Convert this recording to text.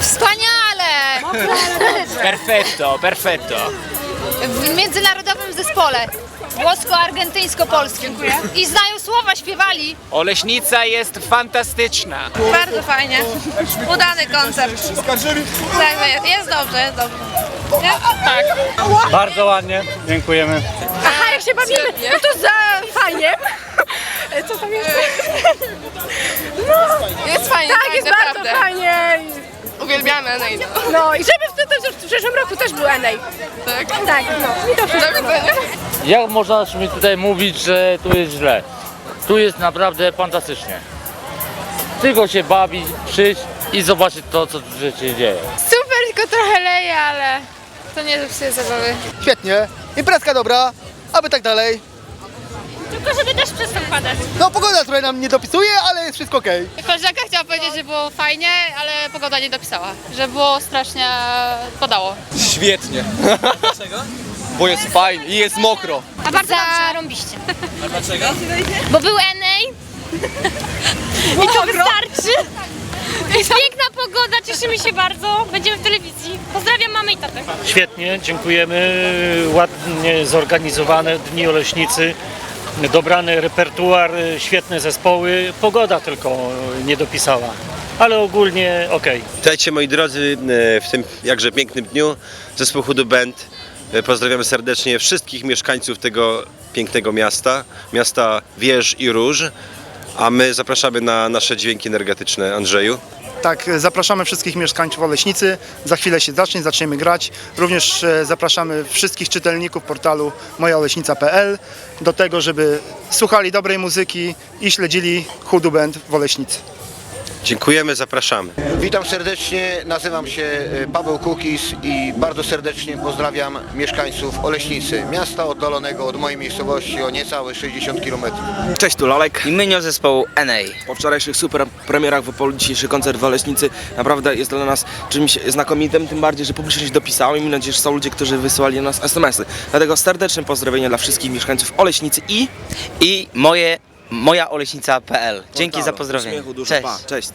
Wspaniale! Perfetto, perfetto. W międzynarodowym zespole włosko-argentyńsko-polskim. I znają słowa, śpiewali. Oleśnica jest fantastyczna. Bardzo fajnie. Udany koncert. Tak, jest, jest dobrze, jest dobrze. Bardzo ładnie, dziękujemy. Aha, jak się bawimy, no to za Enejda. No i żeby w, tym- w przyszłym roku też był Enej. Tak. Tak, no. I to widzenia. Jak można mi tutaj mówić, że tu jest źle? Tu jest naprawdę fantastycznie. Tylko się bawić, przyjść i zobaczyć to, co tu się dzieje. Super, tylko trochę leje, ale to nie zepsuje zabawy. Świetnie, imprezka dobra, aby tak dalej. Też. No pogoda trochę nam nie dopisuje, ale jest wszystko okej. Koleżanka chciała powiedzieć, że było fajnie, ale pogoda nie dopisała. Że było strasznie... padało. Świetnie. Dlaczego? Bo jest fajnie i jest mokro. A bardzo Zarąbiście. A dlaczego? Bo był Enej. I to wystarczy. Jest piękna pogoda, cieszymy się bardzo. Będziemy w telewizji. Pozdrawiam mamę i tatę. Świetnie, dziękujemy. Ładnie zorganizowane Dni Oleśnicy. Dobrany repertuar, świetne zespoły. Pogoda tylko nie dopisała, ale ogólnie okej. Witajcie moi drodzy e, w tym jakże pięknym dniu. Zespół Hudu Band. Pozdrawiamy serdecznie wszystkich mieszkańców tego pięknego miasta, miasta wież i róż. A my zapraszamy na nasze dźwięki energetyczne. Andrzeju. Tak, zapraszamy wszystkich mieszkańców Oleśnicy. Za chwilę się zacznie, zaczniemy grać. Również e, zapraszamy wszystkich czytelników portalu mojaoleśnica.pl do tego, żeby słuchali dobrej muzyki i śledzili Hudu Band w Oleśnicy. Dziękujemy, zapraszamy. Witam serdecznie, nazywam się e, Paweł Kukis i bardzo serdecznie pozdrawiam mieszkańców Oleśnicy, miasta oddalonego od mojej miejscowości o niecałe 60 km. Cześć, tu Lalek. Imienio zespołu NA. Po wczorajszych super premierach w Opolu dzisiejszy koncert w Oleśnicy naprawdę jest dla nas czymś znakomitym, tym bardziej, że publiczność dopisała i mam nadzieję, że są ludzie, którzy wysyłali do nas SMS-y. Dlatego serdeczne pozdrowienia dla wszystkich mieszkańców Oleśnicy i I moje mojaoleśnica.pl. Dzięki za pozdrowienie. Uśmiechu dużo, Cześć. Pa. Cześć.